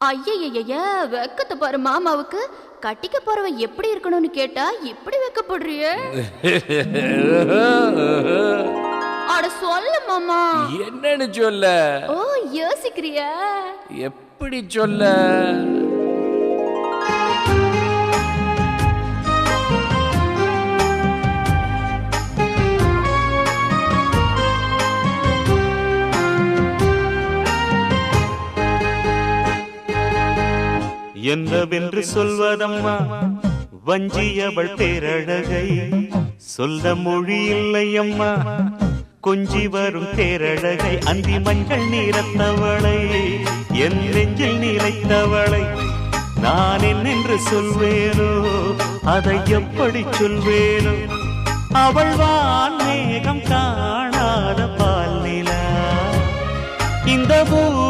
ஐயய்யய்ய வெக்கத்தை பாரு மாமாவுக்கு. கட்டிக்க போறவன் எப்படி இருக்கணும்னு கேட்டா இப்படி வெக்கப்படுறிய. அட சொல்லு மாமா. என்னன்னு சொல்ல? ஓ யோசிக்கிறியா. எப்படி சொல்ல? என்னவென்று சொல்வதம்மா? வஞ்சியவள் பேரழகை சொல்ல மொழி இல்லையம்மா. கொஞ்சி வரும் பேரழகை அந்தி மஞ்சள் நீரத்தவளை என் நெஞ்சில் நிலைத்தவளை நான் என்னென்று சொல்வேனோ? அதை எப்படி சொல்வேனோ? அவள் வான் மேகம் காணாத பால் நிலா இந்த பூலோகம்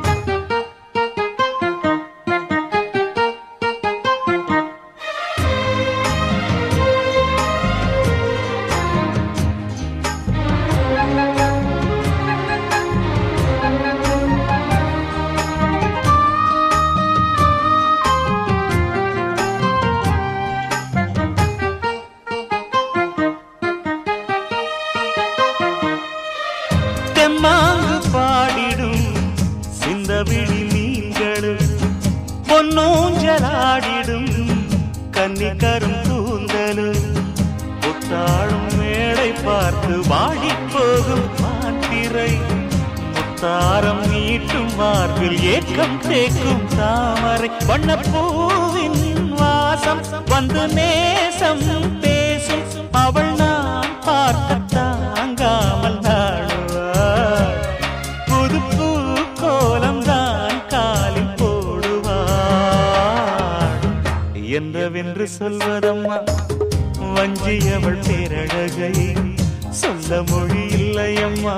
விழி மீன்களும் பொன்னூஞ்சலாடிடும் கன்னிக்கரும் தூந்தலும் புத்தாளும் மேடை பார்த்து வாடிப் போகும் மாத்திரை முத்தாரம் நீட்டும் மார்பில் ஏக்கம் தேக்கும் தாமரை. வண்ணப்பூவின் வாசம் வந்து நேசம் பேசும் அவள் நான் என்றவென்று சொல்வதம்மா. வஞ்சியவள் பேரழகை சொல்ல மொழி இல்லையம்மா.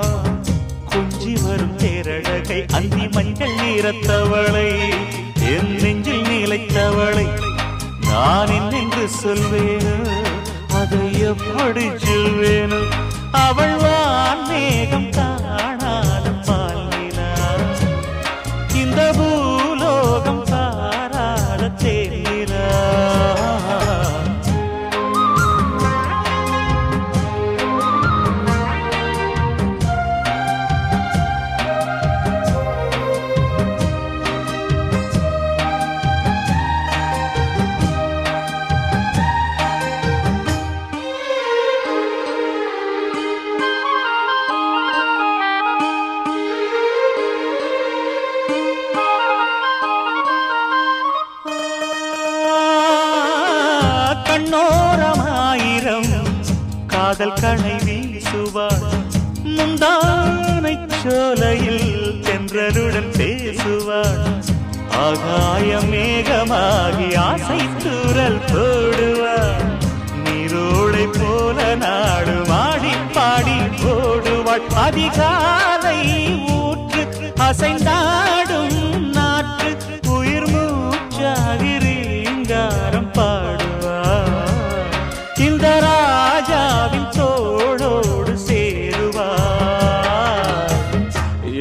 குஞ்சி வரும் பேரழகை அந்தி மஞ்சள் நீரத்தவளை என் நெஞ்சில் நிலைத்தவளை நான் என்னென்று சொல்வேனோ அதை எப்படி சொல்வேனோ. அவள் கண்ணோரமாயிரம் காதல் கணை வீசுவாள் முந்தானை சோலையில் தென்றலுடன் பேசுவாள் ஆகாய மேகமாகி ஆசை தூரல் போடுவார். நீரோடை போல நாடு மாடி பாடி போடுவாள் அதிகாலை ஊற்று அசைந்தார்.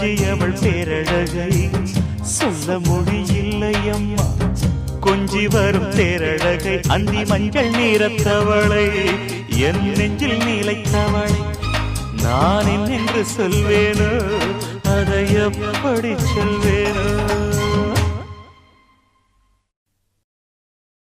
வஞ்சியவள் பேரழகை சொல்ல மொழி இல்லை அம்மா கொஞ்சி வரும் தேரழகை அந்தி மஞ்சள் நீரத்தவளை என் நெஞ்சில் நிலைத்தவளை. நான் என்னென்று சொல்வேனோ அதை எப்படி சொல்வேனோ.